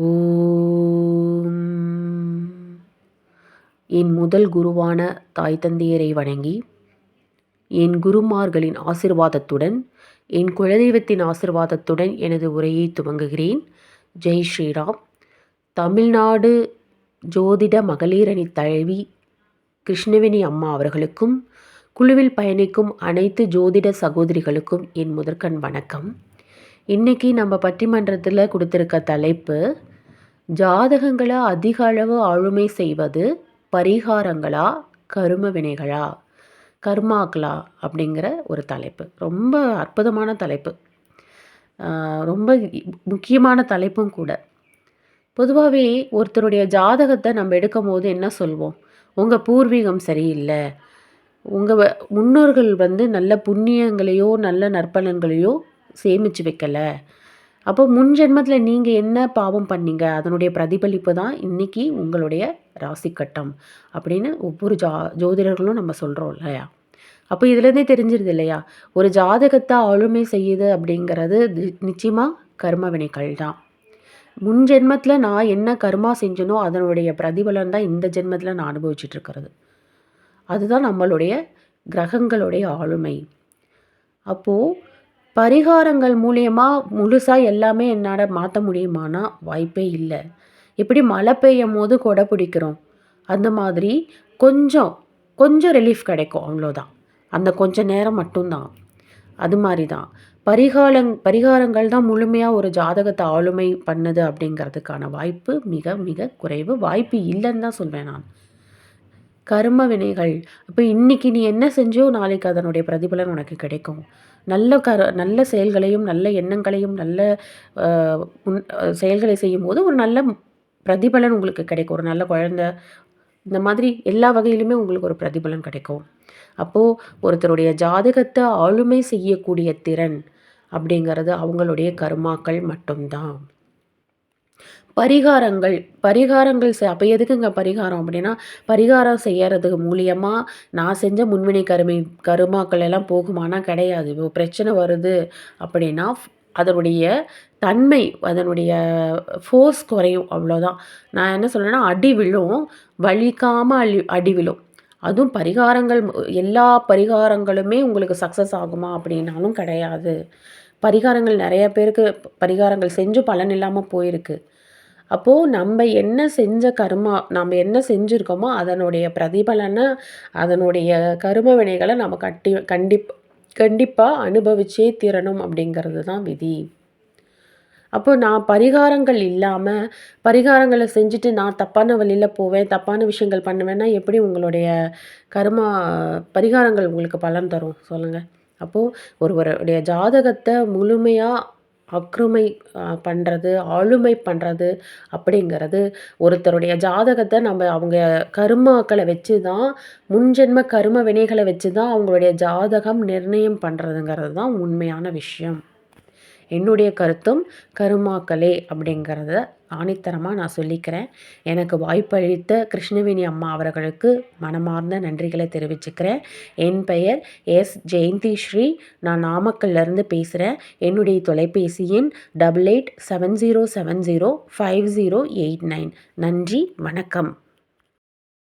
ஓம். என் முதல் குருவான தாய் தந்தையரை வணங்கி என் குருமார்களின் ஆசிர்வாதத்துடன் என் குலதெய்வத்தின் ஆசிர்வாதத்துடன் எனது உரையை துவங்குகிறேன். ஜெய் ஸ்ரீராம். தமிழ்நாடு ஜோதிட மகளிரணி தழுவி கிருஷ்ணவேணி அம்மா அவர்களுக்கும் குழுவில் பயணிக்கும் அனைத்து ஜோதிட சகோதரிகளுக்கும் என் முதற்கண் வணக்கம். இன்றைக்கி நம்ம பட்டிமன்றத்தில் கொடுத்துருக்க தலைப்பு ஜாதகங்களை அதிக அளவு ஆளுமை செய்வது பரிகாரங்களா கரும வினைகளா? கர்மாக்களா? அப்படிங்கிற ஒரு தலைப்பு. ரொம்ப அற்புதமான தலைப்பு. ரொம்ப முக்கியமான தலைப்பும் கூட. பொதுவாகவே ஒருத்தருடைய ஜாதகத்தை நம்ம எடுக்கும் போது என்ன சொல்வோம்? உங்கள் பூர்வீகம் சரியில்லை. உங்கள் முன்னோர்கள் வந்து நல்ல புண்ணியங்களையோ நல்ல நற்பலன்களையோ சேமித்து வைக்கலை. அப்போ முன் ஜென்மத்தில் நீங்கள் என்ன பாவம் பண்ணீங்க? அதனுடைய பிரதிபலிப்பு தான் இன்றைக்கி உங்களுடைய ராசி கட்டம் அப்படின்னு ஒவ்வொரு ஜா ஜோதிடர்களும் நம்ம சொல்கிறோம் இல்லையா? அப்போ இதுலேருந்தே தெரிஞ்சிருது இல்லையா? ஒரு ஜாதகத்தை ஆளுமை செய்யுது அப்படிங்கிறது நிச்சயமாக கர்ம வினைகள் தான். முன் ஜென்மத்தில் நான் என்ன கர்மா செஞ்சனோ அதனுடைய பிரதிபலன் தான் இந்த ஜென்மத்தில் நான் அனுபவிச்சிட்ருக்கிறது. அதுதான் நம்மளுடைய கிரகங்களுடைய ஆளுமை. அப்போது பரிகாரங்கள் மூலியமாக முழுசாக எல்லாமே என்னால் மாற்ற முடியுமானா வாய்ப்பே இல்லை. எப்படி மழை பெய்யும் போது கொடை பிடிக்கிறோம். அந்த மாதிரி கொஞ்சம் கொஞ்சம் ரிலீஃப் கிடைக்கும் அவ்வளோதான் அந்த கொஞ்ச நேரம் மட்டும்தான். அது மாதிரி தான் பரிகாலங் பரிகாரங்கள் தான் முழுமையாக ஒரு ஜாதகத்தை ஆளுமை பண்ணுது அப்படிங்கிறதுக்கான வாய்ப்பு மிக மிக குறைவு. வாய்ப்பு இல்லைன்னு தான் சொல்வேன் நான். கர்ம வினைகள். இப்போ இன்றைக்கி நீ என்ன செஞ்சோ நாளைக்கு அதனுடைய பிரதிபலன் உனக்கு கிடைக்கும். நல்ல கர நல்ல செயல்களையும் நல்ல எண்ணங்களையும் நல்ல செயல்களை செய்யும்போது ஒரு நல்ல பிரதிபலன் உங்களுக்கு கிடைக்கும். ஒரு நல்ல குழந்த. இந்த மாதிரி எல்லா வகையிலுமே உங்களுக்கு ஒரு பிரதிபலன் கிடைக்கும். அப்போது ஒருத்தருடைய ஜாதகத்தை ஆளுமை செய்யக்கூடிய திறன் அப்படிங்கிறது அவங்களுடைய கருமாக்கள் மட்டும்தான். பரிகாரங்கள் பரிகாரங்கள் செ அப்போ எதுக்குங்க பரிகாரம் அப்படின்னா பரிகாரம் செய்யறதுக்கு மூலியமாக நான் செஞ்ச முன்வினை கருமை கருமாக்கள் எல்லாம் போகுமானா கிடையாது. இப்போ பிரச்சனை வருது அப்படின்னா அதனுடைய தன்மை அதனுடைய ஃபோர்ஸ் குறையும் அவ்வளோதான் நான் என்ன சொல்கிறேன்னா அடி விழும் வலிக்காமல் அழி அடி விழும். அதுவும் பரிகாரங்கள் எல்லா பரிகாரங்களுமே உங்களுக்கு சக்ஸஸ் ஆகுமா அப்படின்னாலும் கிடையாது. பரிகாரங்கள் நிறைய பேருக்கு பரிகாரங்கள் செஞ்சும் பலன் இல்லாமல் போயிருக்கு. அப்போது நம்ம என்ன செஞ்ச கர்மா நம்ம என்ன செஞ்சுருக்கோமோ அதனுடைய பிரதிபலனை அதனுடைய கரும வினைகளை நம்ம கட்டி கண்டிப் கண்டிப்பாக அனுபவிச்சே தீரணும் அப்படிங்கிறது தான் விதி. அப்போ நான் பரிகாரங்கள் இல்லாமல் பரிகாரங்களை செஞ்சுட்டு நான் தப்பான வழியில் போவேன் தப்பான விஷயங்கள் பண்ணுவேன்னா எப்படி உங்களுடைய கர்மா பரிகாரங்கள் உங்களுக்கு பலன் தரும்? சொல்லுங்கள் அப்போது ஒருவருடைய ஜாதகத்தை முழுமையாக அக்ருமை பண்ணுறது ஆளுமை பண்ணுறது அப்படிங்கிறது ஒருத்தருடைய ஜாதகத்தை நம்ம அவங்க கருமாக்களை வச்சு தான் முன்ஜென்ம கரும வினைகளை வச்சு தான் அவங்களுடைய ஜாதகம் நிர்ணயம் பண்ணுறதுங்கிறது தான் உண்மையான விஷயம். என்னுடைய கருத்தும் கருமாக்களே அப்படிங்கிறத ஆணித்தரமாக நான் சொல்லிக்கிறேன். எனக்கு வாய்ப்பளித்த கிருஷ்ணவேணி அம்மா அவர்களுக்கு மனமார்ந்த நன்றிகளை தெரிவிச்சுக்கிறேன். என் பெயர் எஸ். ஜெயந்தி ஸ்ரீ நான் நாமக்கல்லேருந்து பேசுகிறேன் என்னுடைய தொலைபேசி எண் double eight seven zero seven zero five zero eight nine. நன்றி. வணக்கம்.